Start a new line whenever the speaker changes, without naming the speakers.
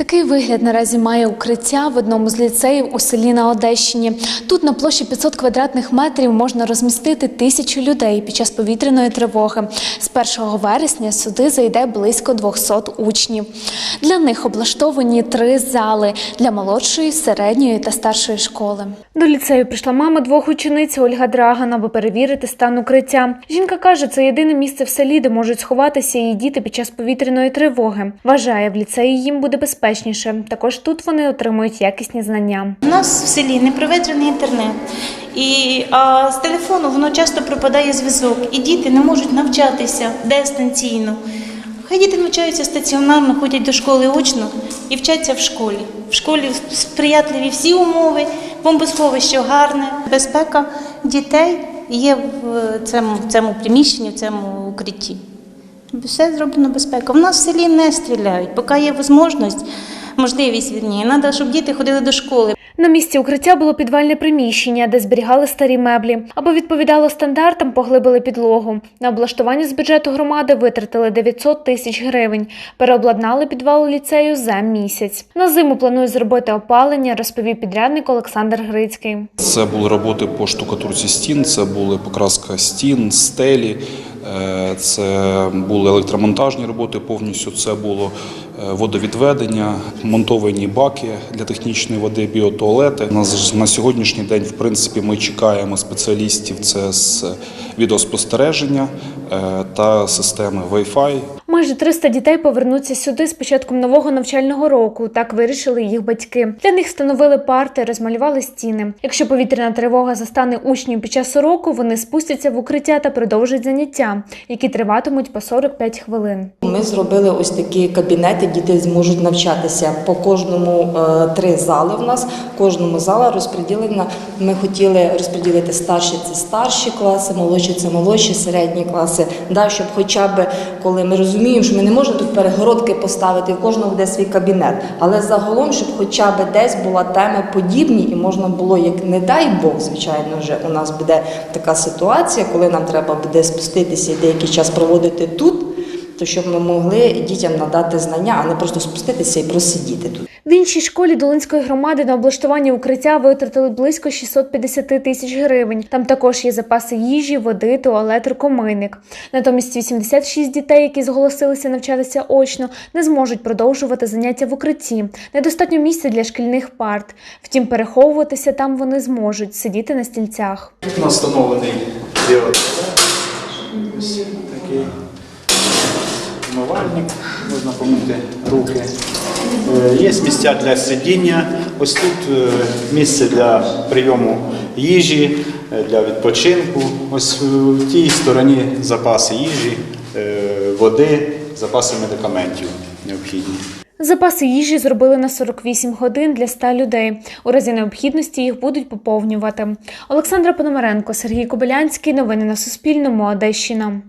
Такий вигляд наразі має укриття в одному з ліцеїв у селі на Одещині. Тут на площі 500 квадратних метрів можна розмістити тисячу людей під час повітряної тривоги. З 1 вересня сюди зайде близько 200 учнів. Для них облаштовані три зали для молодшої, середньої та старшої школи. До ліцею прийшла мама двох учениць Ольга Драган, аби перевірити стан укриття. Жінка каже, це єдине місце в селі, де можуть сховатися її діти під час повітряної тривоги. Вважає, в ліцеї їм буде безпечніше. Також тут вони отримують якісні знання.
У нас в селі не проведений інтернет. І а з телефону воно часто пропадає зв'язок, і діти не можуть навчатися дистанційно. Хай діти навчаються стаціонарно, ходять до школи очно і вчаться в школі. В школі сприятливі всі умови, бомбосховище гарне, безпека дітей є в цьому, в цьому приміщенні, в цьому укритті. Все зроблено безпека. В нас в селі не стріляють, поки є можливість, можливість вірні. Треба, щоб діти ходили до школи.
На місці укриття було підвальне приміщення, де зберігали старі меблі. Аби відповідало стандартам, поглибили підлогу. На облаштування з бюджету громади витратили 900 тисяч гривень. Переобладнали підвал ліцею за місяць. На зиму планують зробити опалення, розповів підрядник Олександр Грицький.
Це були роботи по штукатурці стін, це були покраска стін, стелі, це були електромонтажні роботи повністю. Це було е, водовідведення, монтовані баки для технічної води, біотуалети. На, сьогоднішній день, в принципі, ми чекаємо спеціалістів. Це з відеоспостереження е, та системи Wi-Fi.
Майже 300 дітей повернуться сюди з початком нового навчального року. Так вирішили їх батьки. Для них встановили парти, розмалювали стіни. Якщо повітряна тривога застане учнів під час уроку, вони спустяться в укриття та продовжать заняття, які триватимуть по 45 хвилин.
Ми зробили ось такі кабінети, діти зможуть навчатися по кожному е, три зали. У нас кожному зала розподілена. Ми хотіли розподілити старші це старші класи, молодші це молодші, середні класи. Да, щоб хоча б коли ми розуміємо, що ми не можемо тут перегородки поставити, в кожного буде свій кабінет. Але загалом, щоб хоча б десь була теми подібні, і можна було, як не дай Бог, звичайно, вже у нас буде така ситуація, коли нам треба буде спуститися і деякий час проводити тут то щоб ми могли дітям надати знання, а не просто спуститися і просидіти тут.
В іншій школі Долинської громади на облаштування укриття витратили близько 650 тисяч гривень. Там також є запаси їжі, води, туалет, рукомийник. Натомість 86 дітей, які зголосилися навчатися очно, не зможуть продовжувати заняття в укритті. Недостатньо місця для шкільних парт. Втім, переховуватися там вони зможуть сидіти на стільцях.
Тут у нас встановлений діод. Ось такий умивальник, можна помити руки. Е, Є місця для сидіння. Ось тут е, місце для прийому їжі, е, для відпочинку. Ось в тій стороні запаси їжі, води, запаси медикаментів необхідні.
Запаси їжі зробили на 48 годин для 100 людей. У разі необхідності їх будуть поповнювати. Олександра Пономаренко, Сергій Кобилянський. Новини на Суспільному. Одещина.